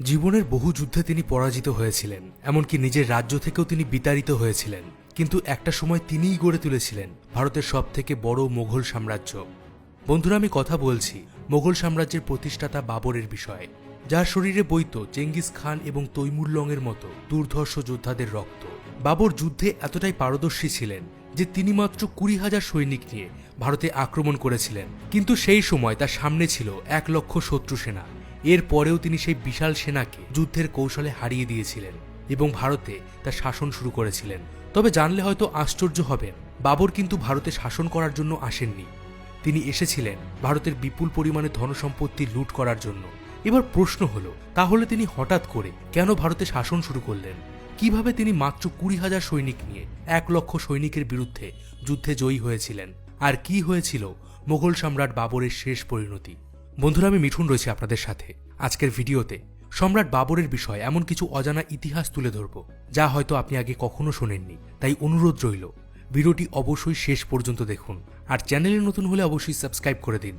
জীবনের বহু যুদ্ধে তিনি পরাজিত হয়েছিলেন, এমনকি নিজের রাজ্য থেকেও তিনি বিতাড়িত হয়েছিলেন। কিন্তু একটা সময় তিনিই গড়ে তুলেছিলেন ভারতের সবথেকে বড় মোঘল সাম্রাজ্য। বন্ধুরা, আমি কথা বলছি মোঘল সাম্রাজ্যের প্রতিষ্ঠাতা বাবরের বিষয়ে, যার শরীরে বইত চেঙ্গিস খান এবং তৈমুরলংয়ের মতো দুর্ধর্ষ যোদ্ধাদের রক্ত। বাবর যুদ্ধে এতটাই পারদর্শী ছিলেন যে তিনি মাত্র কুড়ি হাজার সৈনিক নিয়ে ভারতে আক্রমণ করেছিলেন। কিন্তু সেই সময় তার সামনে ছিল এক লক্ষ শত্রু সেনা। এর পরেও তিনি সেই বিশাল সেনাকে যুদ্ধের কৌশলে হারিয়ে দিয়েছিলেন এবং ভারতে তার শাসন শুরু করেছিলেন। তবে জানলে হয়তো আশ্চর্য হবেন, বাবর কিন্তু ভারতে শাসন করার জন্য আসেননি। তিনি এসেছিলেন ভারতের বিপুল পরিমাণে ধনসম্পত্তি লুট করার জন্য। এবার প্রশ্ন হলো, তাহলে তিনি হঠাৎ করে কেন ভারতে শাসন শুরু করলেন? কীভাবে তিনি মাত্র কুড়ি হাজার সৈনিক নিয়ে এক লক্ষ সৈনিকের বিরুদ্ধে যুদ্ধে জয়ী হয়েছিলেন? আর কি হয়েছিল মোগল সম্রাট বাবরের শেষ পরিণতি? বন্ধুরা, আমি মিঠুন রয়েছি আপনাদের সাথে। আজকের ভিডিওতে সম্রাট বাবরের বিষয়ে এমন কিছু অজানা ইতিহাস তুলে ধরব, যা হয়তো আপনি আগে কখনো শোনেননি। তাই অনুরোধ রইল, ভিডিওটি অবশ্যই শেষ পর্যন্ত দেখুন আর চ্যানেলে নতুন হলে অবশ্যই সাবস্ক্রাইব করে দিন।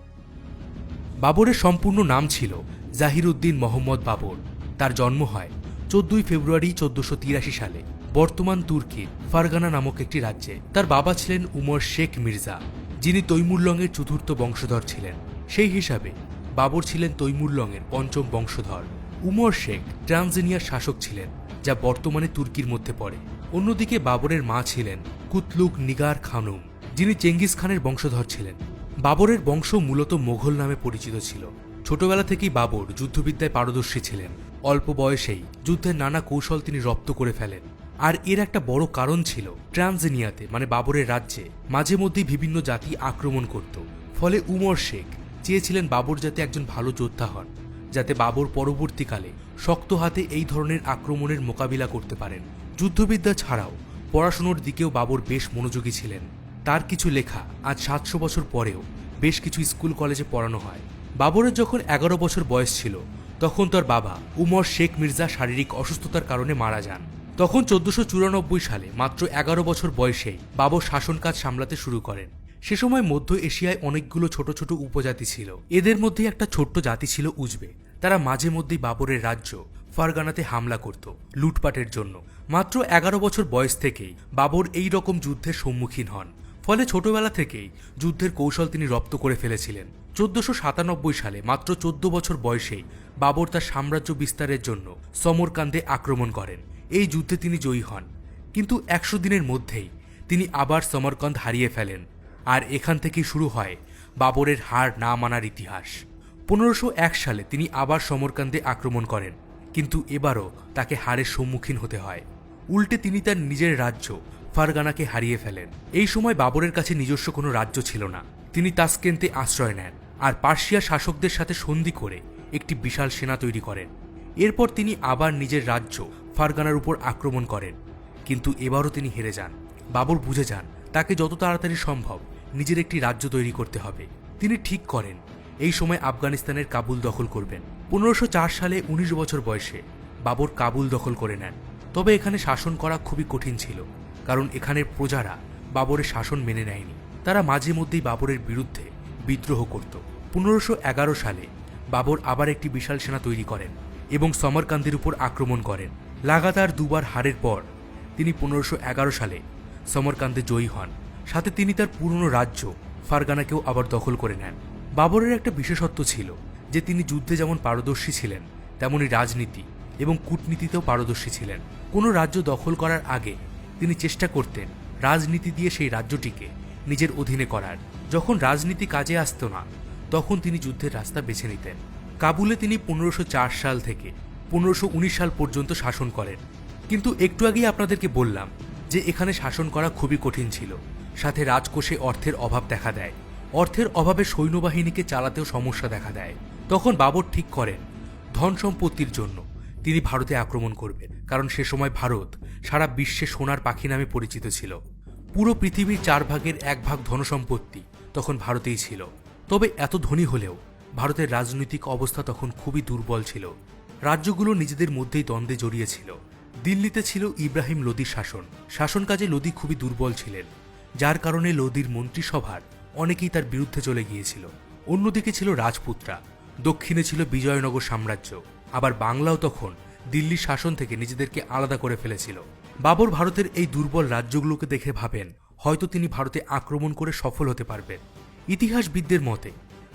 বাবরের সম্পূর্ণ নাম ছিল জাহিরুদ্দিন মোহাম্মদ বাবর। তার জন্ম হয় চোদ্দই ফেব্রুয়ারি চোদ্দশো তিরাশি সালে বর্তমান তুর্কির ফারগানা নামক একটি রাজ্যে। তার বাবা ছিলেন উমর শেখ মির্জা, যিনি তৈমুরলংয়ের চতুর্থ বংশধর ছিলেন। সেই হিসাবে বাবর ছিলেন তৈমুরলংয়ের পঞ্চম বংশধর। উমর শেখ ট্রানজেনিয়ার শাসক ছিলেন, যা বর্তমানে তুর্কির মধ্যে পড়ে। অন্যদিকে বাবরের মা ছিলেন কুতলুক নিগার খানুম, যিনি চেঙ্গিস খানের বংশধর ছিলেন। বাবরের বংশ মূলত মোঘল নামে পরিচিত ছিল। ছোটবেলা থেকেই বাবর যুদ্ধবিদ্যায় পারদর্শী ছিলেন। অল্প বয়সেই যুদ্ধের নানা কৌশল তিনি রপ্ত করে ফেলেন। আর এর একটা বড় কারণ ছিল ট্রানজেনিয়াতে মানে বাবরের রাজ্যে, মাঝে মধ্যেই বিভিন্ন জাতি আক্রমণ করত। ফলে উমর শেখ চেয়েছিলেন বাবর যাতে একজন ভালো যোদ্ধা হন, যাতে বাবর পরবর্তীকালে শক্ত হাতে এই ধরনের আক্রমণের মোকাবিলা করতে পারেন। যুদ্ধবিদ্যা ছাড়াও পড়াশুনোর দিকেও বাবর বেশ মনোযোগী ছিলেন। তার কিছু লেখা আজ সাতশো বছর পরেও বেশ কিছু স্কুল কলেজে পড়ানো হয়। বাবরের যখন এগারো বছর বয়স ছিল, তখন তার বাবা উমর শেখ মির্জা শারীরিক অসুস্থতার কারণে মারা যান। তখন চোদ্দশো সালে মাত্র এগারো বছর বয়সেই বাবর শাসন কাজ সামলাতে শুরু করেন। সে সময় মধ্য এশিয়ায় অনেকগুলো ছোট ছোট উপজাতি ছিল। এদের মধ্যে একটা ছোট্ট জাতি ছিল উজবে। তারা মাঝে মধ্যেই বাবরের রাজ্য ফারগানাতে হামলা করত লুটপাটের জন্য। মাত্র এগারো বছর বয়স থেকেই বাবর এই রকম যুদ্ধের সম্মুখীন হন। ফলে ছোটবেলা থেকেই যুদ্ধের কৌশল তিনি রপ্ত করে ফেলেছিলেন। চোদ্দশো সাতানব্বই সালে মাত্র চোদ্দ বছর বয়সেই বাবর তার সাম্রাজ্য বিস্তারের জন্য সমরকান্দে আক্রমণ করেন। এই যুদ্ধে তিনি জয়ী হন। কিন্তু একশো দিনের মধ্যেই তিনি আবার সমরকন্দ হারিয়ে ফেলেন। আর এখান থেকে শুরু হয় বাবরের হার না মানার ইতিহাস। পনেরোশো এক সালে তিনি আবার সমরকান্দে আক্রমণ করেন, কিন্তু এবারও তাকে হারের সম্মুখীন হতে হয়। উল্টে তিনি তার নিজের রাজ্য ফারগানাকে হারিয়ে ফেলেন। এই সময় বাবরের কাছে নিজস্ব কোনো রাজ্য ছিল না। তিনি তাসকেন্তে আশ্রয় নেন আর পার্সিয়া শাসকদের সাথে সন্ধি করে একটি বিশাল সেনা তৈরি করেন। এরপর তিনি আবার নিজের রাজ্য ফারগানার উপর আক্রমণ করেন, কিন্তু এবারও তিনি হেরে যান। বাবর বুঝে যান, তাকে যত তাড়াতাড়ি সম্ভব নিজের একটি রাজ্য তৈরি করতে হবে। তিনি ঠিক করেন, এই সময় আফগানিস্তানের কাবুল দখল করবেন। পনেরোশো সালে ১৯ বছর বয়সে বাবর কাবুল দখল করে নেন। তবে এখানে শাসন করা খুবই কঠিন ছিল, কারণ এখানের প্রজারা বাবরের শাসন মেনে নেয়নি। তারা মাঝে মধ্যেই বাবরের বিরুদ্ধে বিদ্রোহ করত। পনেরোশো সালে বাবর আবার একটি বিশাল সেনা তৈরি করেন এবং সমরকান্দের উপর আক্রমণ করেন। লাগাতার দুবার হারের পর তিনি পনেরোশো সালে সমরকান্দে জয়ী হন। সাথে তিনি তার পুরনো রাজ্য, ফারগানাকেও আবার দখল করে নেন। বাবরের একটা বিশেষত্ব ছিল যে তিনি যুদ্ধে যেমন পারদর্শী ছিলেন, তেমনই রাজনীতি এবং কূটনীতিতেও পারদর্শী ছিলেন। কোনো রাজ্য দখল করার আগে তিনি চেষ্টা করতেন রাজনীতি দিয়ে সেই রাজ্যটিকে নিজের অধীনে করার। যখন রাজনীতি কাজে আসতো না, তখন তিনি যুদ্ধের রাস্তা বেছে নিতেন। কাবুলে তিনি পনেরোশো সাল থেকে পনেরোশো সাল পর্যন্ত শাসন করেন। কিন্তু একটু আগেই আপনাদেরকে বললাম যে এখানে শাসন করা খুবই কঠিন ছিল। সাথে রাজকোষে অর্থের অভাব দেখা দেয়। অর্থের অভাবে সৈন্যবাহিনীকে চালাতেও সমস্যা দেখা দেয়। তখন বাবর ঠিক করেন, ধন সম্পত্তির জন্য। তিনি ভারতে আক্রমণ করবেন, কারণ সে সময় ভারত সারা বিশ্বে সোনার পাখি নামে পরিচিত ছিল। পুরো পৃথিবীর চার ভাগের এক ভাগ ধনসম্পত্তি তখন ভারতেই ছিল। তবে এত ধনী হলেও ভারতের রাজনৈতিক অবস্থা তখন খুবই দুর্বল ছিল। রাজ্যগুলো নিজেদের মধ্যেই দ্বন্দ্বে জড়িয়েছিল দিল্লিতে ছিল ইব্রাহিম লোদির শাসন। শাসন কাজে লোদি খুবই দুর্বল ছিলেন। যার কারণে লোদির মন্ত্রিসভার অনেকেই তার বিরুদ্ধে চলে গিয়েছিল। অন্যদিকে ছিল রাজপুতরা। দক্ষিণে ছিল বিজয়নগর সাম্রাজ্য। আবার বাংলাও তখন দিল্লির শাসন থেকে নিজেদেরকে আলাদা করে ফেলেছিল। বাবর ভারতের এই দুর্বল রাজ্যগুলোকে দেখে ভাবেন, হয়তো তিনি ভারতে আক্রমণ করে সফল হতে পারবেন। ইতিহাসবিদদের মতে,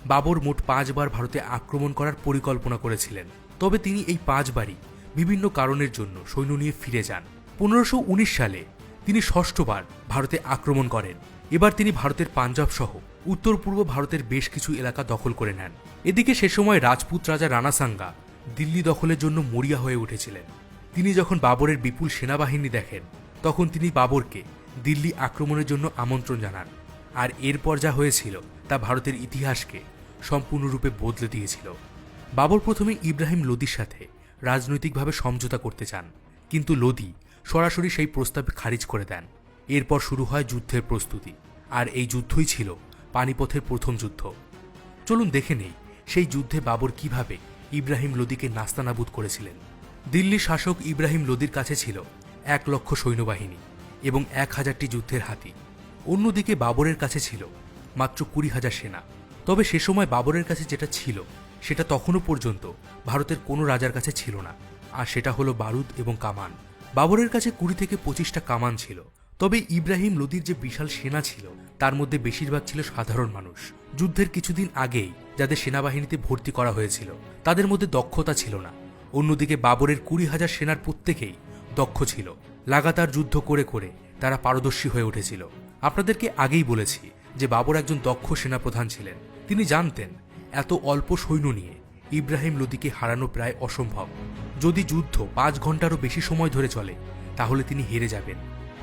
বাবর মোট পাঁচবার ভারতে আক্রমণ করার পরিকল্পনা করেছিলেন। তবে তিনি এই পাঁচবারই বিভিন্ন কারণের জন্য সৈন্য নিয়ে ফিরে যান। পনেরোশো সালে তিনি ষষ্ঠবার ভারতে আক্রমণ করেন। এবার তিনি ভারতের পাঞ্জাব সহ উত্তর পূর্ব ভারতের বেশ কিছু এলাকা দখল করে নেন। এদিকে সে সময় রাজপুত রাজা রানাসাঙ্গা দিল্লি দখলের জন্য মরিয়া হয়ে উঠেছিলেন। তিনি যখন বাবরের বিপুল সেনাবাহিনী দেখেন, তখন তিনি বাবরকে দিল্লি আক্রমণের জন্য আমন্ত্রণ জানান। আর এরপর যা হয়েছিল, তা ভারতের ইতিহাসকে সম্পূর্ণরূপে বদলে দিয়েছিল। বাবর প্রথমে ইব্রাহিম লোদির সাথে রাজনৈতিকভাবে সমঝোতা করতে চান, কিন্তু লোদি সরাসরি সেই প্রস্তাব খারিজ করে দেন। এরপর শুরু হয় যুদ্ধের প্রস্তুতি। আর এই যুদ্ধই ছিল পানিপথের প্রথম যুদ্ধ। চলুন দেখে নেই সেই যুদ্ধে বাবর কীভাবে ইব্রাহিম লোদিকে নাস্তানাবুদ করেছিলেন। দিল্লি শাসক ইব্রাহিম লোদির কাছে ছিল এক লক্ষ সৈন্যবাহিনী এবং এক হাজারটি যুদ্ধের হাতি। অন্যদিকে বাবরের কাছে ছিল মাত্র কুড়ি হাজার সেনা। তবে সে সময় বাবরের কাছে যেটা ছিল, সেটা তখনও পর্যন্ত ভারতের কোনো রাজার কাছে ছিল না। আর সেটা হলো বারুদ এবং কামান। বাবরের কাছে কুড়ি থেকে পঁচিশটা কামান ছিল। তবে ইব্রাহিম লোদির যে বিশাল সেনা ছিল, তার মধ্যে বেশিরভাগ ছিল সাধারণ মানুষ। যুদ্ধের কিছুদিন আগেই যাদের সেনাবাহিনীতে ভর্তি করা হয়েছিল, তাদের মধ্যে দক্ষতা ছিল না। অন্যদিকে বাবরের কুড়ি হাজার সেনার প্রত্যেকেই দক্ষ ছিল। লাগাতার যুদ্ধ করে করে তারা পারদর্শী হয়ে উঠেছিল। আপনাদেরকে আগেই বলেছি যে বাবর একজন দক্ষ সেনাপ্রধান ছিলেন। তিনি জানতেন, এত অল্প সৈন্য নিয়ে ইব্রাহিম লোদিকে হারানো প্রায় অসম্ভব। যদি যুদ্ধ পাঁচ ঘন্টারও বেশি সময় ধরে চলে, তাহলে তিনি হেরে যাবেন।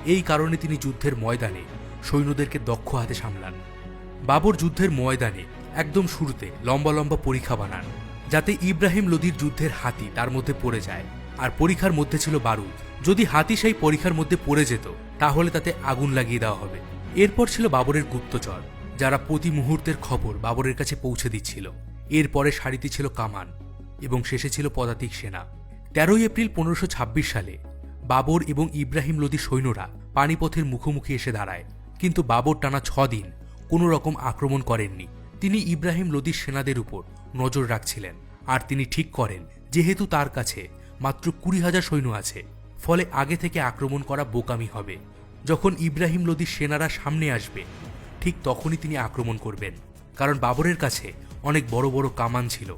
এই কারণে তিনি যুদ্ধের ময়দানে সৈন্যদেরকে দক্ষ হাতে সামলান। বাবর যুদ্ধের ময়দানে একদম শুরুতে লম্বা লম্বা পরীক্ষা বানান, যাতে ইব্রাহিম লোদির যুদ্ধের হাতি তার মধ্যে পড়ে যায়। আর পরীক্ষার মধ্যে ছিল বারুদ। যদি হাতি সেই পরীক্ষার মধ্যে পড়ে যেত, তাহলে তাতে আগুন লাগিয়ে দেওয়া হবে। এরপর ছিল বাবরের গুপ্তচর, যারা প্রতি মুহূর্তের খবর বাবরের কাছে পৌঁছে দিচ্ছিল। এরপরে সারিতে ছিল কামান এবং শেষে ছিল পদাতিক সেনা। তেরোই এপ্রিল পনেরোশো সালে বাবর এবং ইব্রাহিম লোদি সৈন্যরা পানিপথের মুখোমুখি এসে দাঁড়ায়, কিন্তু বাবর টানা ছ দিন কোনো রকম আক্রমণ করেননি। তিনি ইব্রাহিম লোদির সেনাদের উপর নজর রাখছিলেন আর তিনি ঠিক করেন, যেহেতু তার কাছে মাত্র কুড়ি হাজার সৈন্য আছে, ফলে আগে থেকে আক্রমণ করা বোকামি হবে। যখন ইব্রাহিম লোদির সেনারা সামনে আসবে, ঠিক তখনই তিনি আক্রমণ করবেন, কারণ বাবরের কাছে অনেক বড় বড় কামান ছিল,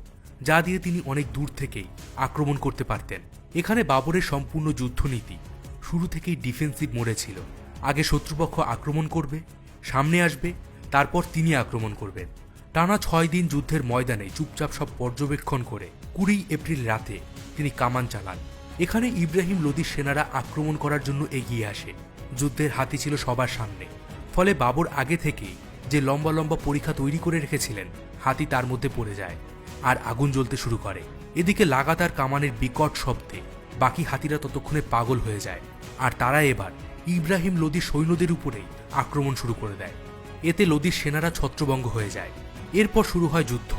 যা দিয়ে তিনি অনেক দূর থেকেই আক্রমণ করতে পারতেন। এখানে বাবরের সম্পূর্ণ যুদ্ধনীতি শুরু থেকেই ডিফেন্সিভ মোড়ে ছিল। আগে শত্রুপক্ষ আক্রমণ করবে, সামনে আসবে, তারপর তিনি আক্রমণ করবেন। টানা ছয় দিন যুদ্ধের ময়দানে চুপচাপ সব পর্যবেক্ষণ করে কুড়ি এপ্রিল রাতে তিনি কামান চালান। এখানে ইব্রাহিম লোদির সেনারা আক্রমণ করার জন্য এগিয়ে আসে। যুদ্ধের হাতি ছিল সবার সামনে। ফলে বাবর আগে থেকেই যে লম্বা লম্বা পরীক্ষা তৈরি করে রেখেছিলেন, হাতি তার মধ্যে পড়ে যায় আর আগুন জ্বলতে শুরু করে। এদিকে লাগাতার কামানের বিকট শব্দে বাকি হাতিরা ততক্ষণে পাগল হয়ে যায় আর তারা এবার ইব্রাহিম লোদির সৈন্যদের উপরেই আক্রমণ শুরু করে দেয়। এতে লোদির সেনারা ছত্রভঙ্গ হয়ে যায়। এরপর শুরু হয় যুদ্ধ।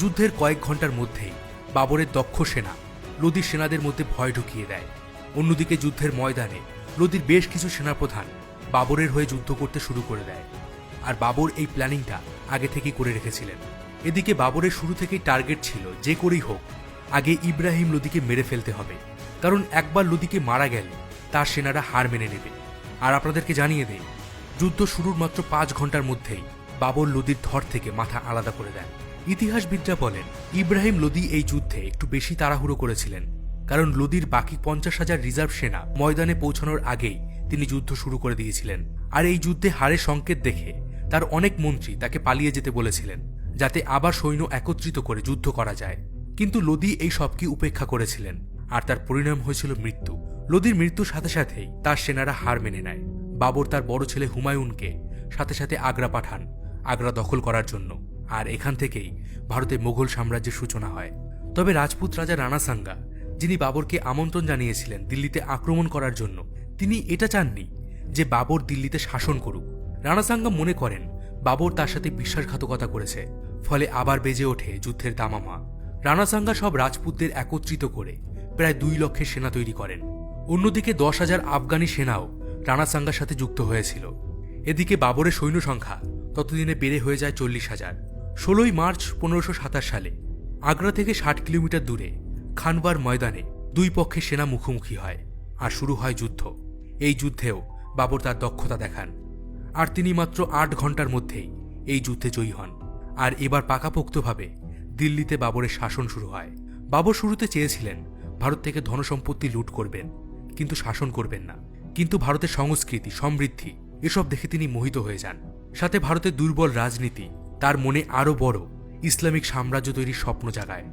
যুদ্ধের কয়েক ঘণ্টার মধ্যেই বাবরের দক্ষ সেনা লোদির সেনাদের মধ্যে ভয় ঢুকিয়ে দেয়। অন্যদিকে যুদ্ধের ময়দানে লোদির বেশ কিছু সেনাপ্রধান বাবরের হয়ে যুদ্ধ করতে শুরু করে দেয়। আর বাবর এই প্ল্যানিংটা আগে থেকেই করে রেখেছিলেন। এদিকে বাবরের শুরু থেকেই টার্গেট ছিল যে করেই হোক, আগে ইব্রাহিম লোদিকে মেরে ফেলতে হবে। কারণ একবার লোদিকে মারা গেলে তার সেনারা হার মেনে নেবে। আর আপনাদেরকে জানিয়ে দেয় যুদ্ধ শুরুর মাত্র পাঁচ ঘণ্টার মধ্যেই বাবর লোদির ধর থেকে মাথা আলাদা করে দেন। ইতিহাসবিদরা বলেন, ইব্রাহিম লোদি এই যুদ্ধে একটু বেশি তাড়াহুড়ো করেছিলেন, কারণ লোদির বাকি পঞ্চাশ হাজার রিজার্ভ সেনা ময়দানে পৌঁছানোর আগেই তিনি যুদ্ধ শুরু করে দিয়েছিলেন। আর এই যুদ্ধে হারে সংকেত দেখে তার অনেক মন্ত্রী তাকে পালিয়ে যেতে বলেছিলেন, যাতে আবার সৈন্য একত্রিত করে যুদ্ধ করা যায়। কিন্তু লোদি এই সবকে উপেক্ষা করেছিলেন? আর তার পরিণাম হয়েছিল মৃত্যু। লোদির মৃত্যুর সাথে সাথেই তার সেনারা হার মেনে নেয়। বাবর তার বড় ছেলে হুমায়ুনকে সাথে সাথে আগ্রা পাঠান, আগ্রা দখল করার জন্য। আর এখান থেকেই ভারতে মোগল সাম্রাজ্যের সূচনা হয়। তবে রাজপুত রাজা রানা সাঙ্গা, যিনি বাবরকে আমন্ত্রণ জানিয়েছিলেন দিল্লিতে আক্রমণ করার জন্য, তিনি এটা চাননি যে বাবর দিল্লিতে শাসন করুক। রানা সাঙ্গা মনে করেন, বাবর তার সাথে বিশ্বাসঘাতকতা করেছে, ফলে আবার বেজে ওঠে যুদ্ধের দামামা রানাসাঙ্গা সব রাজপুতদের একত্রিত করে প্রায় দুই লক্ষের সেনা তৈরি করেন। অন্যদিকে দশ হাজার আফগানি সেনাও রানা সাঙ্গার সাথে যুক্ত হয়েছিল। এদিকে বাবরের সৈন্য সংখ্যা ততদিনে বেড়ে হয়ে যায় চল্লিশ হাজার। ষোলোই মার্চ পনেরোশো সাতাশ সালে আগ্রা থেকে ষাট কিলোমিটার দূরে খানবার ময়দানে দুই পক্ষের সেনা মুখোমুখি হয় আর শুরু হয় যুদ্ধ। এই যুদ্ধেও বাবর তার দক্ষতা দেখান। আর তিনি মাত্র আট ঘণ্টার মধ্যেই এই যুদ্ধে জয়ী হন। আর এবার পাকাপোক্তভাবে দিল্লিতে বাবরের শাসন শুরু হয়। বাবর শুরুতে চেয়েছিলেন, ভারত থেকে ধনসম্পত্তি লুট করবেন, কিন্তু শাসন করবেন না। কিন্তু ভারতের সংস্কৃতি, সমৃদ্ধি, এসব দেখে তিনি মোহিত হয়ে যান। সাথে ভারতের দুর্বল রাজনীতি, তার মনে আরও বড় ইসলামিক সাম্রাজ্য তৈরির স্বপ্ন জাগায়।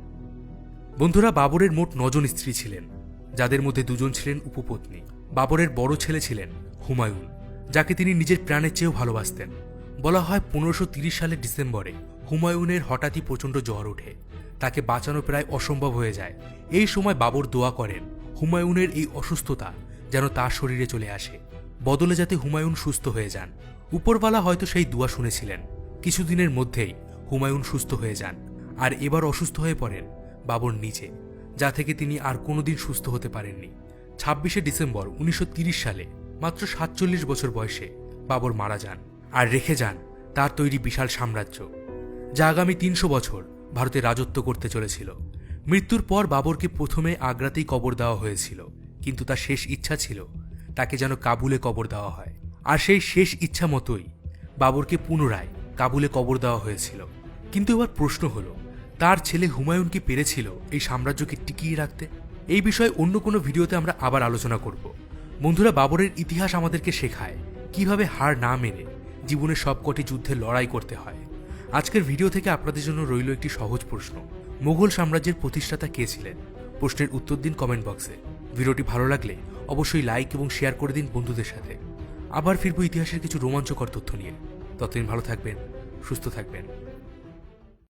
বন্ধুরা, বাবরের মোট নজন স্ত্রী ছিলেন, যাদের মধ্যে দুজন ছিলেন উপপত্নী। বাবরের বড় ছেলে ছিলেন হুমায়ুন। যাকে তিনি নিজের প্রাণের চেয়েও ভালোবাসতেন। বলা হয় পনেরোশো সালের ডিসেম্বরে হুমায়ুনের হঠাৎই প্রচণ্ড জ্বর ওঠে। তাকে বাঁচানো প্রায় অসম্ভব হয়ে যায়। এই সময় বাবর দোয়া করেন, হুমায়ুনের এই অসুস্থতা যেন তার শরীরে চলে আসে। বদলে যাতে হুমায়ুন সুস্থ হয়ে যান। উপরওয়ালা হয়তো সেই দোয়া শুনেছিলেন। কিছুদিনের মধ্যেই হুমায়ুন সুস্থ হয়ে যান। আর এবার অসুস্থ হয়ে পড়েন বাবর নিজে, যা থেকে তিনি আর কোনোদিন সুস্থ হতে পারেননি। ছাব্বিশে ডিসেম্বর উনিশশো সালে মাত্র সাতচল্লিশ বছর বয়সে বাবর মারা যান আর রেখে যান তার তৈরি বিশাল সাম্রাজ্য, যা আগামী তিনশো বছর ভারতে রাজত্ব করতে চলেছিল। মৃত্যুর পর বাবরকে প্রথমে আগ্রাতেই কবর দেওয়া হয়েছিল, কিন্তু তার শেষ ইচ্ছা ছিল তাকে যেন কাবুলে কবর দেওয়া হয়। আর সেই শেষ ইচ্ছা মতোই বাবরকে পুনরায় কাবুলে কবর দেওয়া হয়েছিল। কিন্তু এবার প্রশ্ন হলো, তার ছেলে হুমায়ুন কি পেরেছিল এই সাম্রাজ্যকে টিকিয়ে রাখতে? এই বিষয়ে অন্য কোনো ভিডিওতে আমরা আবার আলোচনা করব। বন্ধুরা, বাবরের ইতিহাস আমাদেরকে শেখায় কীভাবে হার না মেনে জীবনের সবকটি যুদ্ধে লড়াই করতে হয়। আজকের ভিডিও থেকে আপনাদের জন্য রইল একটি সহজ প্রশ্ন। মুঘল সাম্রাজ্যের প্রতিষ্ঠাতা কে ছিলেন? প্রশ্নের উত্তর দিন কমেন্ট বক্সে ভিডিওটি ভালো লাগলে অবশ্যই লাইক এবং শেয়ার করে দিন বন্ধুদের সাথে। আবার ফিরবো ইতিহাসের কিছু রোমাঞ্চকর তথ্য নিয়ে। ততদিন ভালো থাকবেন, সুস্থ থাকবেন।